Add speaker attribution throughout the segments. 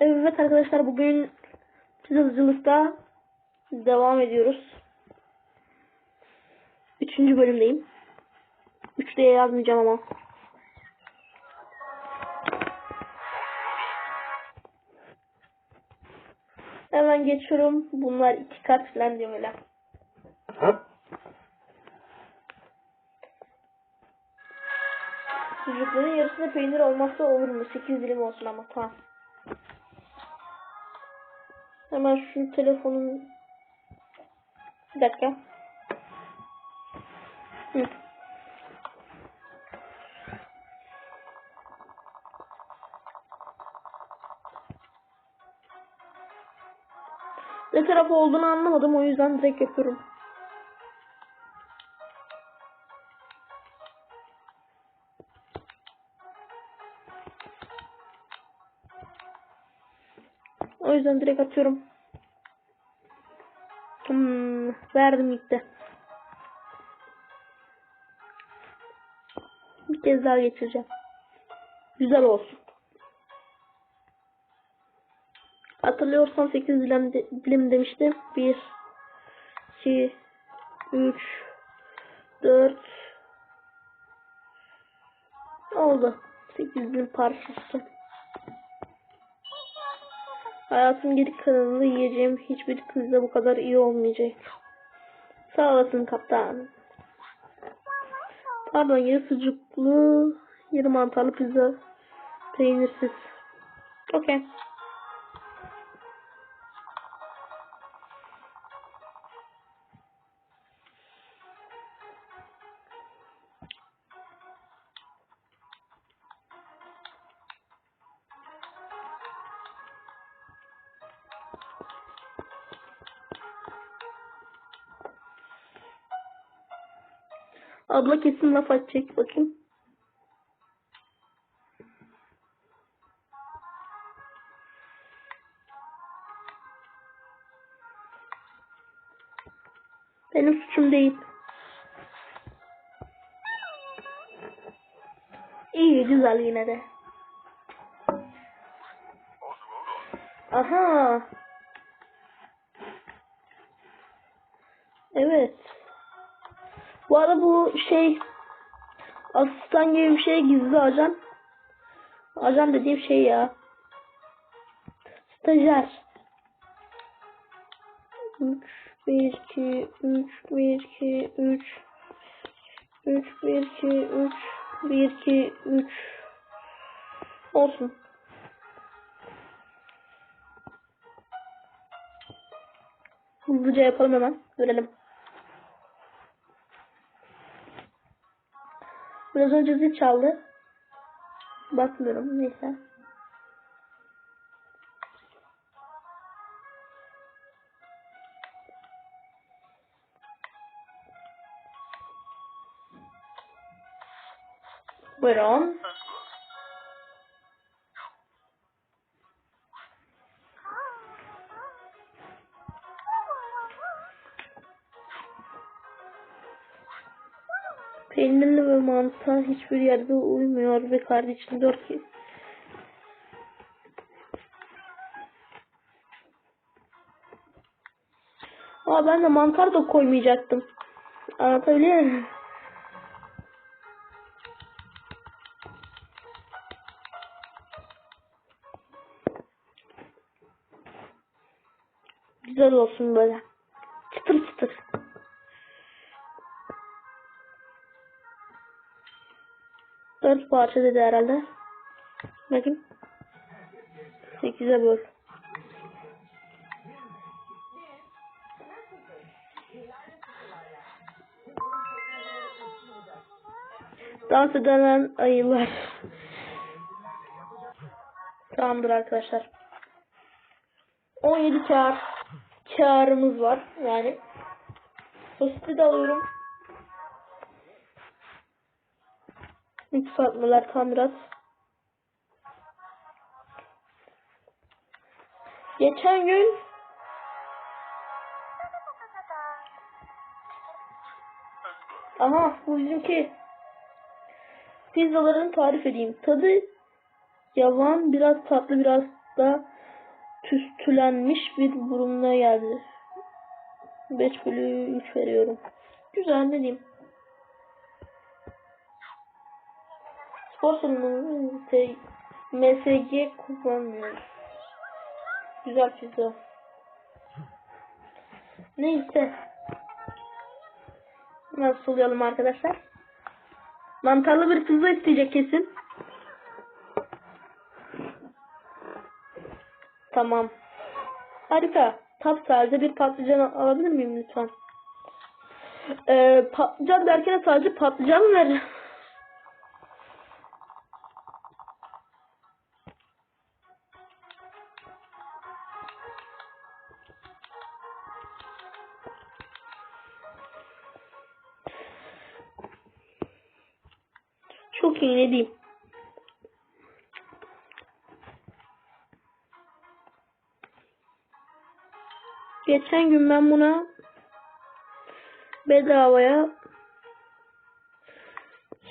Speaker 1: Evet arkadaşlar bugün pizzacılıkta devam ediyoruz. Üçüncü bölümdeyim. Üç diye yazmayacağım ama. Hemen geçiyorum. Bunlar iki kat falan diyorum öyle. Sucukların yarısında peynir olmazsa olur mu? 8 dilim olsun ama tamam. Hemen şu telefonun bir dakika. Hı. Ne taraf olduğunu anlamadım o yüzden direkt yapıyorum. O yüzden direkt atıyorum. Hmm, verdim gitti. Bir kez daha geçireceğim. Güzel olsun. Hatırlıyorsan 8 dilim, de, dilim demiştim. 1 2 3 4 oldu. 8 dilim parçası. Hayatım geri kalanını yiyeceğim hiçbir pizza bu kadar iyi olmayacak. Sağ olasın kaptan. Pardon yarı sucuklu, yarı mantarlı pizza. Peynirsiz. Okey. Abla kesin laf atacak bakayım. Benim suçum değil. İyi güzel yine de. Aha. Evet. Bu arada bu şey asistan gibi bir şey gizli ajan. Ajan dediğim şey ya. Stajyer. 3 1 2 3 1 2 3 3 1 2 3 1 2 3 olsun. Hızlıca yapalım hemen. Görelim. Biraz önce zil çaldı. Bakmıyorum neyse. Buyurun. Mantar hiçbir yerde uymuyor ve kardeşim diyor ki Aa ben de mantar da koymayacaktım. Anlatabiliyor muyum? Güzel olsun böyle. Çıtır çıtır. Dört parça dedi herhalde. Bakayım. Sekize böl. Dans eden ayılar. Tamamdır arkadaşlar. 17 kar karımız var yani. Sosisi de alıyorum. Yükseltmeler tamirat. Geçen gün Aha bu bizimki pizzaların tarif edeyim. Tadı yavan biraz tatlı biraz da tüstülenmiş bir burunla geldi. 5 bölü 3 veriyorum. Güzel ne diyeyim. Spor salonu MSG kullanmıyoruz. Güzel pizza. Neyse. Nasıl sulayalım arkadaşlar? Mantarlı bir pizza isteyecek kesin. Tamam. Harika. Tap sadece bir patlıcan alabilir miyim lütfen? Ee, patlıcan derken sadece patlıcan mı verir? Geçen gün ben buna bedavaya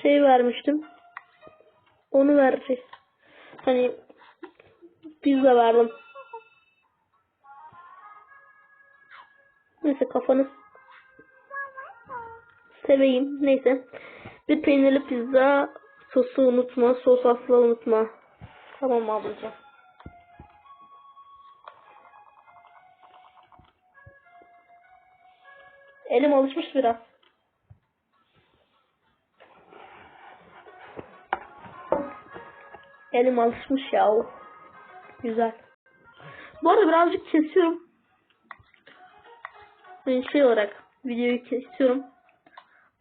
Speaker 1: şey vermiştim. Onu verdi. Hani pizza verdim. Neyse kafanı seveyim. Neyse. Bir peynirli pizza sosu unutma. Sos asla unutma. Tamam ablacığım. Elim alışmış biraz. Elim alışmış ya. Güzel. Bu arada birazcık kesiyorum. Yani şey olarak videoyu kesiyorum.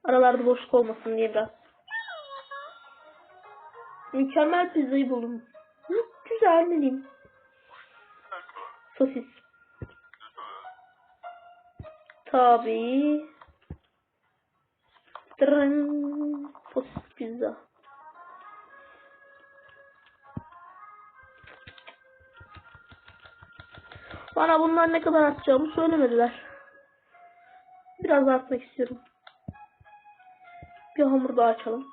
Speaker 1: Aralarda boşluk olmasın diye biraz. Mükemmel pizzayı buldum. Güzel ne diyeyim. Sosis. Tabii. Tırın. Sosis pizza. Bana bunlar ne kadar atacağımı söylemediler. Biraz artmak istiyorum. Bir hamur daha açalım.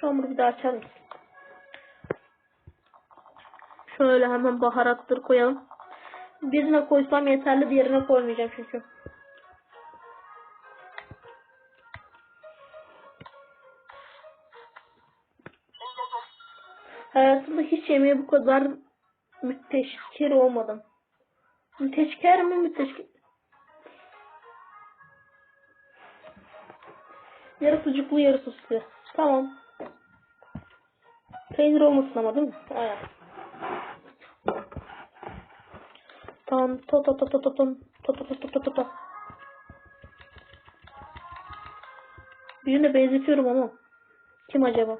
Speaker 1: Şu hamuru bir daha mısın? Şöyle hemen baharattır koyalım. Birine koysam yeterli diğerine koymayacağım çünkü. Hayatımda hiç yemeğe bu kadar müteşekkir olmadım. Müteşekkir mi müteşekkir? Yarı sucuklu yarı soslu. Tamam. Peynir olmasın ama değil mi? Aynen. Tam to to to to to to to to to to to to Birine benzetiyorum ama. Kim acaba?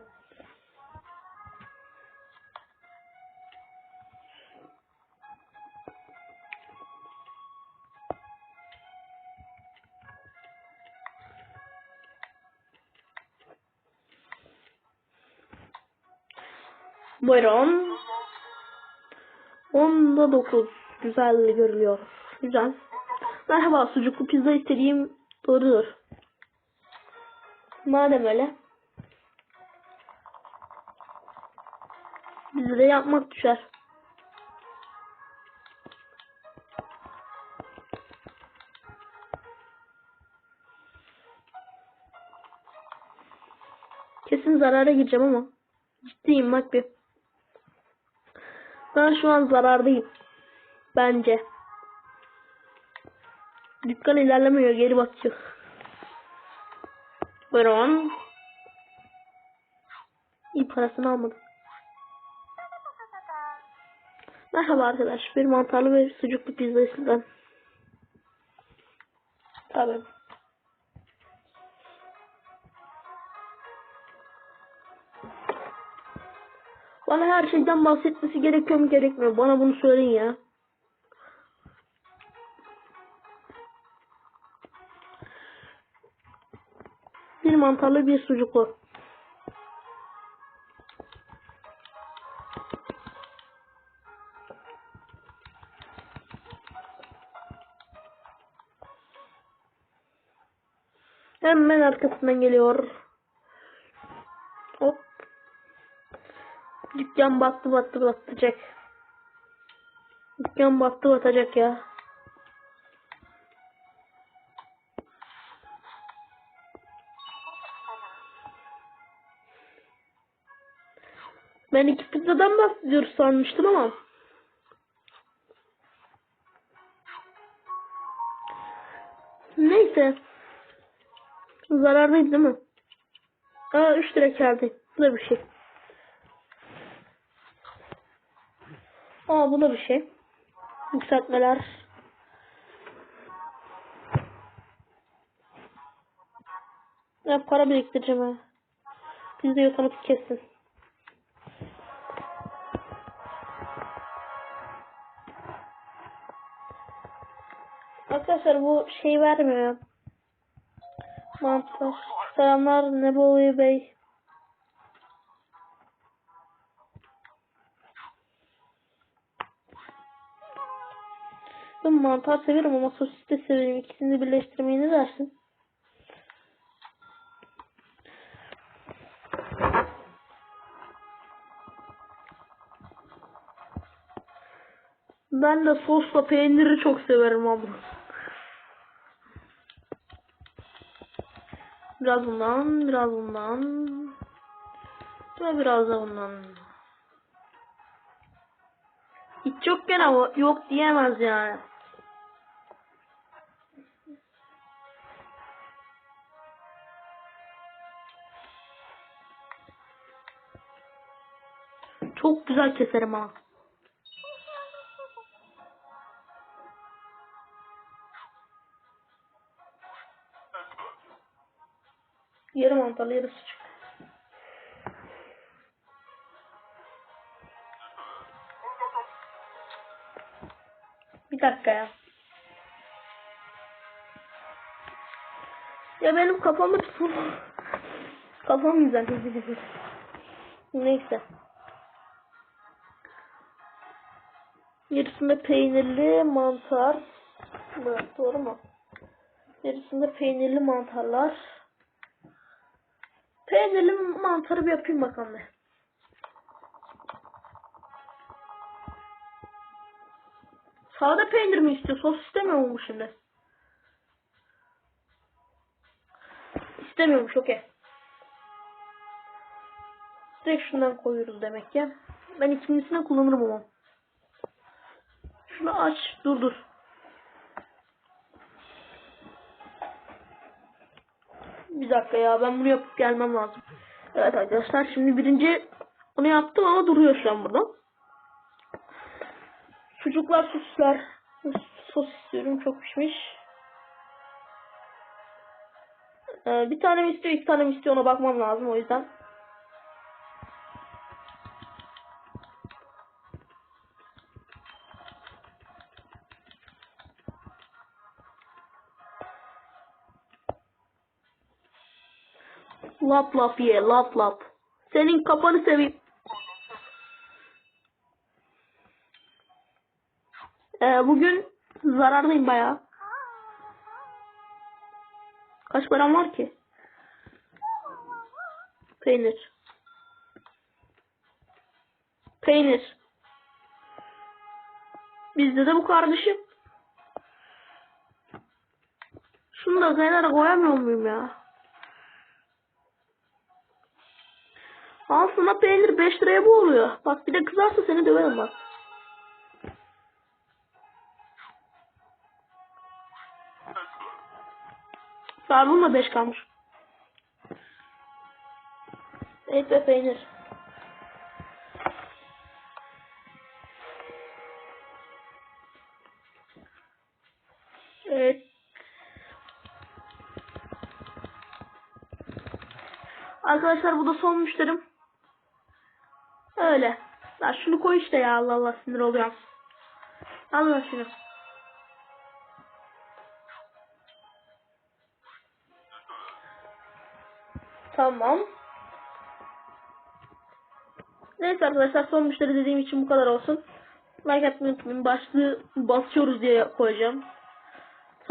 Speaker 1: Buyurun. Onda dokuz. Güzel görülüyor. Güzel. Merhaba sucuklu pizza istediğim doğrudur. Madem öyle. Bize de yapmak düşer. Kesin zarara gireceğim ama. Ciddiyim bak bir. Ben şu an zarardayım. Bence. Dükkan ilerlemiyor. Geri bakıyor. Buyurun. İyi parasını almadım. Merhaba arkadaş. Bir mantarlı ve sucuklu pizza istedim. Tabii. Bana her şeyden bahsetmesi gerekiyor mu gerekmiyor? Bana bunu söyleyin ya. Mantarlı bir sucuklu. Hemen arkasından geliyor. Hop. Dükkan battı battı batacak. Dükkan battı batacak ya. Ben iki pizzadan bahsediyoruz sanmıştım ama. Neyse. Zarardaydı değil mi? Aa 3 lira geldi. Bu da bir şey. Aa bu da bir şey. Yükseltmeler. Ya para biriktireceğim ha. Biz de otomatik kessin. Arkadaşlar bu şey vermiyor. Mantar. Selamlar Neboli Bey. Ben mantar severim ama sosis de severim. İkisini birleştirmeyi ne dersin? Ben de sosla peyniri çok severim abla. Biraz bundan, biraz bundan. Ve biraz da bundan. Hiç yokken ama yok diyemez yani. Çok güzel keserim ha. Çık. Bir dakika ya. Ya benim kafamı tutun. Kafam güzel. Neyse. Yarısında peynirli mantar. Doğru mu? Yarısında peynirli mantarlar. Peynirli mantarı bir yapayım bakalım ne. Sade peynir mi istiyor? Sos istemiyor mu bu şimdi? İstemiyormuş okey. Direkt şundan koyuyoruz demek ki. Ben ikincisini kullanırım ama. Şunu aç. Dur dur. Bir dakika ya ben bunu yapıp gelmem lazım. Evet arkadaşlar şimdi birinci onu yaptım ama duruyor şu an burada. Sucuklar sosisler. Sos istiyorum çok pişmiş. Ee, bir tane mi istiyor iki tane mi istiyor ona bakmam lazım o yüzden. Lap lap ye lap lap. Senin kafanı seveyim. Ee, bugün zarardayım bayağı. Kaç param var ki? Peynir. Peynir. Bizde de bu kardeşim. Şunu da kenara koyamıyor muyum ya? Aslında peynir 5 liraya bu oluyor. Bak bir de kızarsa seni döverim bak. Sardım da 5 kalmış. Et ve peynir. Evet. Arkadaşlar bu da son müşterim. Öyle. Ya şunu koy işte ya Allah Allah sinir oluyorum. Al lan şunu. Tamam. Neyse arkadaşlar son müşteri dediğim için bu kadar olsun. Like atmayı unutmayın. Başlığı basıyoruz diye koyacağım.